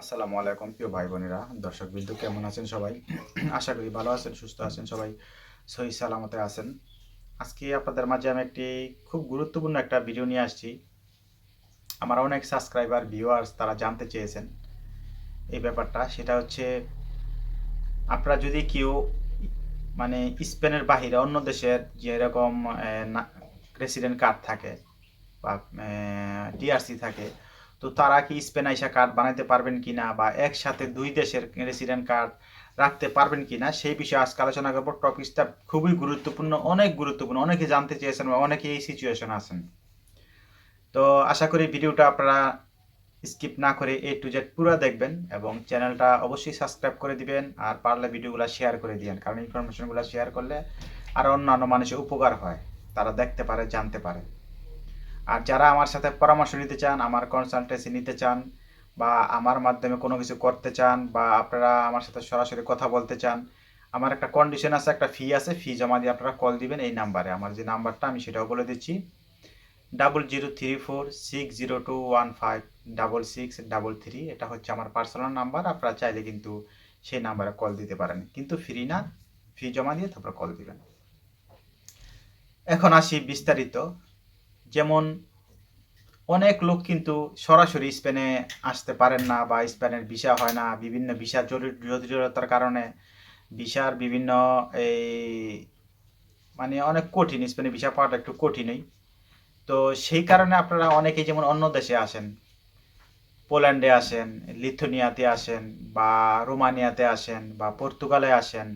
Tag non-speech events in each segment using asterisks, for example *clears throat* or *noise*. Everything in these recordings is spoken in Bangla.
আসসালামু আলাইকুম, প্রিয় ভাই বোনেরা দর্শক বিন্দু, কেমন আছেন সবাই? *clears throat* আশা করি ভালো আছেন, সুস্থ আছেন, সবাই সহি সালামতে আছেন। আজকে আপনাদের মাঝে আমি একটি খুব গুরুত্বপূর্ণ একটা ভিডিও নিয়ে আসছি। আমার অনেক সাবস্ক্রাইবার ভিউয়ার্স তারা জানতে চেয়েছেন এই ব্যাপারটা। সেটা হচ্ছে, আপনারা যদি কেউ মানে স্পেনের বাহিরে অন্য দেশের যেরকম রেসিডেন্ট কার্ড থাকে বা ডিআরসি থাকে তো তারা কি স্পেন আইসা কার্ড বানাইতে পারবেন কি না বা একসাথে দুই দেশের রেসিডেন্ট কার্ড রাখতে পারবেন কিনা, সেই বিষয়ে আজকে আলোচনা করব। টপিকসটা খুবই গুরুত্বপূর্ণ, অনেক গুরুত্বপূর্ণ, অনেকে জানতে চেয়েছেন বা অনেকে এই সিচুয়েশন আছেন। তো আশা করি ভিডিওটা আপনারা স্কিপ না করে এ টু জেড পুরো দেখবেন এবং চ্যানেলটা অবশ্যই সাবস্ক্রাইব করে দিবেন আর পারলে ভিডিওগুলো শেয়ার করে দিবেন কারণ ইনফরমেশনগুলো শেয়ার করলে আর অন্যান্য মানুষের উপকার হয়, তারা দেখতে পারে, জানতে পারে। আর যারা আমার সাথে পরামর্শ নিতে চান, আমার কনসালটেন্সি নিতে চান বা আমার মাধ্যমে কোনো কিছু করতে চান বা আপনারা আমার সাথে সরাসরি কথা বলতে চান, আমার একটা কন্ডিশন আছে, একটা ফি আছে ফি জমা দিয়ে আপনারা কল দিবেন এই নাম্বারে আমার যে নাম্বারটা আমি সেটাও বলে দিচ্ছি। Double zero three four six zero two one five double six double three এটা হচ্ছে আমার পার্সোনাল নাম্বার আপনারা চাইলে কিন্তু সেই নাম্বারে কল দিতে পারেন। কিন্তু ফ্রি না ফি জমা দিয়ে তারপর কল দিবেন। এখন আসি বিস্তারিত। যেমন অনেক লোক কিন্তু সরাসরি স্পেনে আসতে পারেন না বা স্পেনের ভিসা হয় না, বিভিন্ন ভিসা জটিলতার কারণে ভিসার বিভিন্ন এই মানে অনেক কঠিন, স্পেনে ভিসা পাওয়াটা একটু কঠিনই। তো সেই কারণে আপনারা অনেকেই যেমন অন্য দেশে আসেন, পোল্যান্ডে আসেন, লিথুনিয়াতে আসেন বা রোমানিয়াতে আসেন বা পর্তুগালে আসেন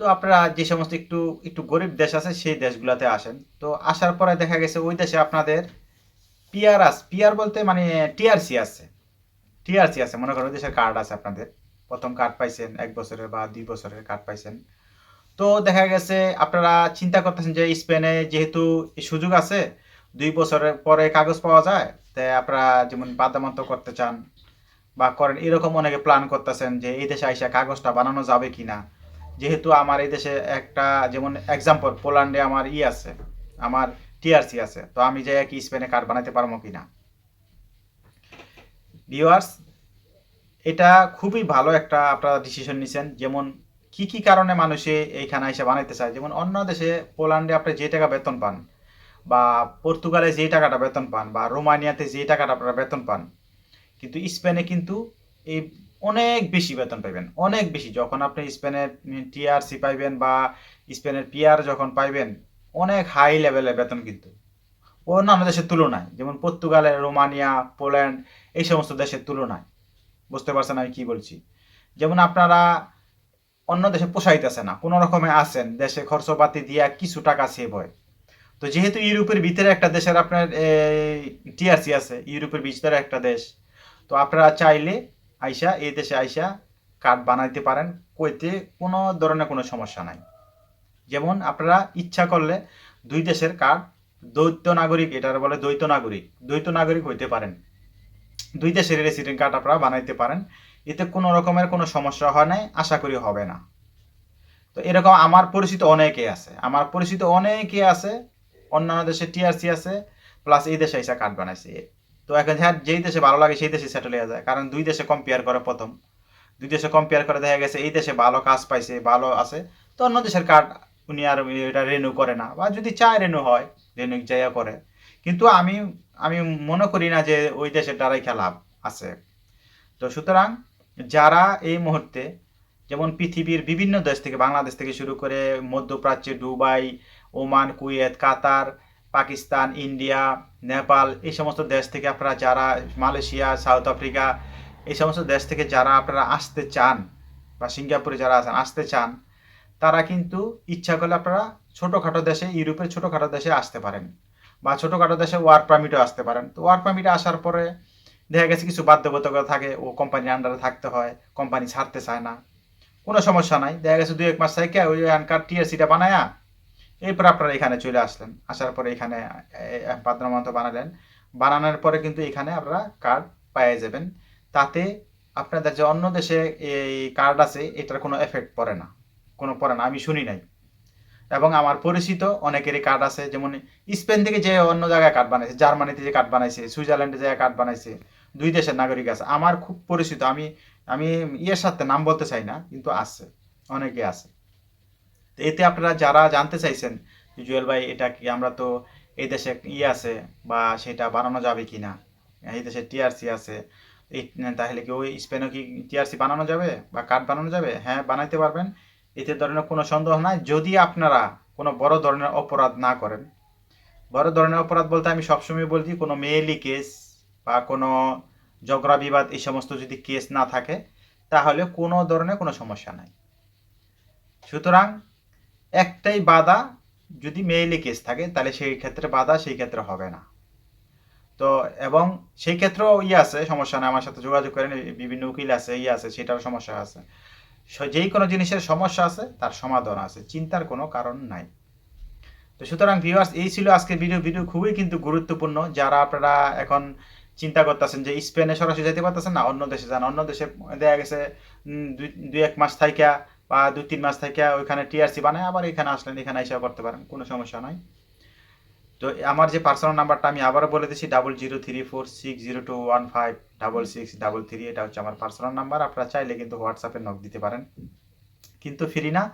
তো আপনারা যে সমস্ত একটু একটু গরিব দেশ আছে, সেই দেশগুলোতে আসেন। তো আসার পরে দেখা গেছে ওই দেশে আপনাদের পিআর আস পিআর বলতে মানে টিআরসি আছে। টিআরসি আছে, মনে ওই দেশের কার্ড আছে আপনাদের। প্রথম কার্ড পাইছেন, এক বছরের বা দুই বছরের কার্ড পাইছেন। তো দেখা গেছে আপনারা চিন্তা করতেছেন যে স্পেনে যেহেতু সুযোগ আছে, দুই বছরের পরে কাগজ পাওয়া যায় তাই আপনারা যেমন বাদামন্ত করতে চান বা করেন, এরকম অনেকে প্ল্যান করতেছেন যে এই দেশে আইসা কাগজটা বানানো যাবে কিনা। যেহেতু আমার এই দেশে একটা যেমন এক্সাম্পল পোল্যান্ডে আমার ই আছে, আমার টিআরসি আছে, তো আমি যাই কি স্পেনে কার্ড বানাতে পারব কিনা? ভিউয়ার্স এটা খুবই ভালো একটা আপনারা ডিসিশন নিছেন, যেমন কি কি কারণে মানুষে এইখানে এসে বানাইতে চায়? যেমন অন্য দেশে পোল্যান্ডে আপনি যে টাকা বেতন পান, বা পর্তুগালে যে টাকাটা বেতন পান, বা রোমানিয়াতে যে টাকাটা আপনারা বেতন পান, কিন্তু স্পেনে কিন্তু এই অনেক বেশি বেতন পাইবেন, অনেক বেশি। যখন আপনি স্পেনের টিআরসি পাইবেন বা স্পেনের পিআর যখন পাইবেন, অনেক হাই লেভেলের বেতন কিন্তু। অন্যান্য দেশের তুলনায়, যেমন পর্তুগালের রোমানিয়া, পোল্যান্ড, এই সমস্ত দেশের তুলনায়। বুঝতে পারছেন আমি কি বলছি? যেমন আপনারা অন্য দেশে পোষাইতেছে না, কোনো রকমে আসেন দেশে খরচপাতি দিয়া কিছু টাকা সেভ হয়। তো যেহেতু ইউরোপের ভিতরে একটা দেশের আপনার টিআরসি আছে, ইউরোপের ভিতরে একটা দেশ, তো আপনারা চাইলে আইসা, এই দেশে আইসা কার্ড বানাইতে পারেন, কইতে কোনো ধরনের কোনো সমস্যা নাই। যেমন আপনারা ইচ্ছা করলে দুই দেশের কার্ড দ্বৈত নাগরিক, এটার বলে দ্বৈত নাগরিক দ্বৈত নাগরিক হইতে পারেন। দুই দেশের রেসিডেন্ট কার্ড আপনারা বানাইতে পারেন, এতে কোনো রকমের কোনো সমস্যা হয় নাই, আশা করি হবে না। তো এরকম আমার পরিচিত অনেকে আছে, আমার পরিচিত অনেকে আছে, অন্যান্য দেশে টিআরসি আছে, প্লাস এই দেশে এসে কার্ড বানাইছে। তো এখন হ্যাঁ যেই দেশে ভালো লাগে সেই দেশে সেটেল হয়ে যায়। কারণ দুই দেশে কম্পেয়ার করে প্রথম। দুই দেশে কম্পেয়ার করে দেখা গেছে এই দেশে ভালো কাজ পাইছে, ভালো আছে। তো অন্য দেশের কার্ড উনি আর এটা রেনু করে না। বা যদি চায় রেনু হয় রেনু যাইয়া করে। কিন্তু আমি আমি মনে করি না যে ওই দেশের দ্বারাই খেলা আছে। তো সুতরাং যারা এই মুহূর্তে যেমন পৃথিবীর বিভিন্ন দেশ থেকে, বাংলাদেশ থেকে শুরু করে মধ্যপ্রাচ্যে Dubai, Oman, Kuwait, Qatar Pakistan, India, Nepal, এই সমস্ত দেশ থেকে আপনারা যারা, মালয়েশিয়া, সাউথ আফ্রিকা, এই সমস্ত দেশ থেকে যারা আপনারা আসতে চান বা সিঙ্গাপুরে যারা আছেন, আসতে চান, তারা কিন্তু ইচ্ছা করলে আপনারা ছোটোখাটো দেশে, ইউরোপের ছোটোখাটো দেশে আসতে পারেন বা ছোটোখাটো দেশে ওয়ার্ক পারমিটও আসতে পারেন। তো ওয়ার্ক পারমিটে আসার পরে দেখা গেছে কিছু বাধ্যবাধকতা থাকে, ও কোম্পানির আন্ডারে থাকতে হয় কোম্পানি ছাড়তে চায় না, কোনো সমস্যা নাই। দেখা গেছে দু এক মাস থেকে ওই আনকার টিএসিটা বানায়া এরপর আপনারা এখানে চলে আসলেন। আসার পরে এখানে পাদ্রমন্ত বানালেন। বানানোর পরে কিন্তু এখানে আপনারা কার্ড পাইয়ে যাবেন। তাতে আপনাদের যে অন্য দেশে এই কার্ড আছে, এটার কোনো এফেক্ট পড়ে না। কোনো পড়ে না, আমি শুনি নাই। এবং আমার পরিচিত অনেকেরই কার্ড আছে, যেমন স্পেন থেকে যে অন্য জায়গায় কার্ড বানাইছে, জার্মানিতে যে কার্ড বানাইছে, সুইজারল্যান্ডে যে কার্ড বানাইছে, দুই দেশের নাগরিক আছে। আমার খুব পরিচিত, আমি আমি ইয়ের সাথে নাম বলতে চাই না, কিন্তু আছে, অনেকে আছে। এতে আপনারা যারা জানতে চাইছেন জুয়েল ভাই, এটা কি আমরা তো এই দেশে ইয়ে আছে বা সেটা বানানো যাবে কি না এই দেশে টিআরসি আছে। এই তাহলে কি ওই স্পেনও কি টিআরসি বানানো যাবে বা কার্ড বানানো যাবে? হ্যাঁ বানাইতে পারবেন। এতে ধরনের কোনো সন্দেহ নাই। যদি আপনারা কোনো বড় ধরনের অপরাধ না করেন, বড় ধরনের অপরাধ বলতে আমি সবসময় বলছি, কোনো মেয়েলি কেস বা কোনো ঝগড়া বিবাদ, এই সমস্ত যদি কেস না থাকে, তাহলে কোনো ধরনের কোনো সমস্যা নাই। সুতরাং একটাই বাধা যদি মেইলি কেস থাকে, তাহলে সেই ক্ষেত্রে বাধা, সেই ক্ষেত্রে হবে না। তো এবং সেই ক্ষেত্রেও ইয়ে আছে, সমস্যা নেই, আমার সাথে যোগাযোগ করেন বিভিন্ন উকিল আছে ইয়ে আছে, সেটারও সমস্যা আছে। যেই কোনো জিনিসের সমস্যা আছে, তার সমাধান আছে, চিন্তার কোনো কারণ নাই। তো সুতরাং ভিউয়ার্স এই ছিল আজকের ভিডিও ভিডিও খুবই কিন্তু গুরুত্বপূর্ণ। যারা আপনারা এখন চিন্তা করতেছেন যে স্পেনে সরাসরি যেতে পারতেছেন না, অন্য দেশে যান। অন্য দেশে দেখা গেছে দুই, এক মাস থাইকা বা দুই, তিন মাস থেকে ওইখানে টিআরসি বানায়, আবার এখানে আসলেন, এখানে এসে করতে পারেন, কোনো সমস্যা নাই। তো আমার যে পার্সোনাল নাম্বারটা আমি আবারও বলে দিচ্ছি double zero three four six zero two one five double six double three এটা হচ্ছে আমার পার্সোনাল নাম্বার আপনারা চাইলে কিন্তু হোয়াটসঅ্যাপে নক দিতে পারেন। কিন্তু ফ্রি না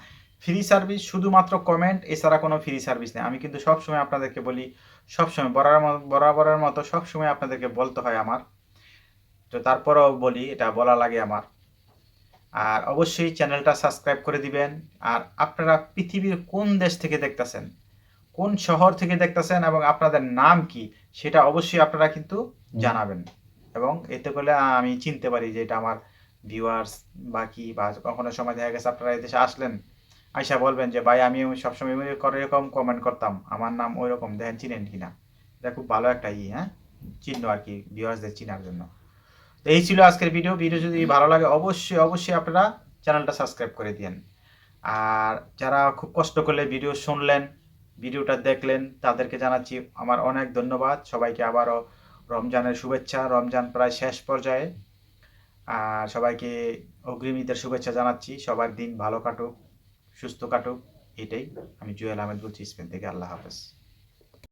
ফ্রি সার্ভিস শুধুমাত্র কমেন্ট এছাড়া কোনো ফ্রি সার্ভিস নেই। আমি কিন্তু সবসময় আপনাদেরকে বলি, সবসময়, বরাবর, বরাবরের মতো সবসময় আপনাদেরকে বলতে হয় আমার। তো তারপরেও বলি, এটা বলা লাগে আমার। আর অবশ্যই চ্যানেলটা সাবস্ক্রাইব করে দিবেন। আর আপনারা পৃথিবীর কোন দেশ থেকে দেখতেছেন কোন শহর থেকে দেখতেছেন এবং আপনাদের নাম কি সেটা অবশ্যই আপনারা কিন্তু জানাবেন। এবং এতে করলে আমি চিনতে পারি যে এটা আমার ভিউয়ার্স বা কি বা কখনো সময় দেখা গেছে আপনারা এদেশে আসলেন আইসা বলবেন যে ভাই আমি সবসময় করে এরকম কমেন্ট করতাম। আমার নাম ওই রকম দেখেন চিনেন কিনা? এটা খুব ভালো একটা ই হ্যাঁ? চিহ্ন আর কি ভিউয়ার্সদের চিনার জন্য। তো এই ছিল আজকের ভিডিও ভিডিও যদি ভালো লাগে অবশ্যই অবশ্যই আপনারা চ্যানেলটা সাবস্ক্রাইব করে দিন আর যারা খুব কষ্ট করলে ভিডিও শুনলেন ভিডিওটা দেখলেন তাদেরকে জানাচ্ছি আমার অনেক ধন্যবাদ। সবাইকে আবারও রমজানের শুভেচ্ছা। রমজান প্রায় শেষ পর্যায়ে। আর সবাইকে অগ্রিম ঈদের শুভেচ্ছা জানাচ্ছি। সবার দিন ভালো কাটুক সুস্থ কাটুক। এটাই আমি জুয়েল আহমেদ বলছি। স্পেন থেকে আল্লাহ হাফেজ।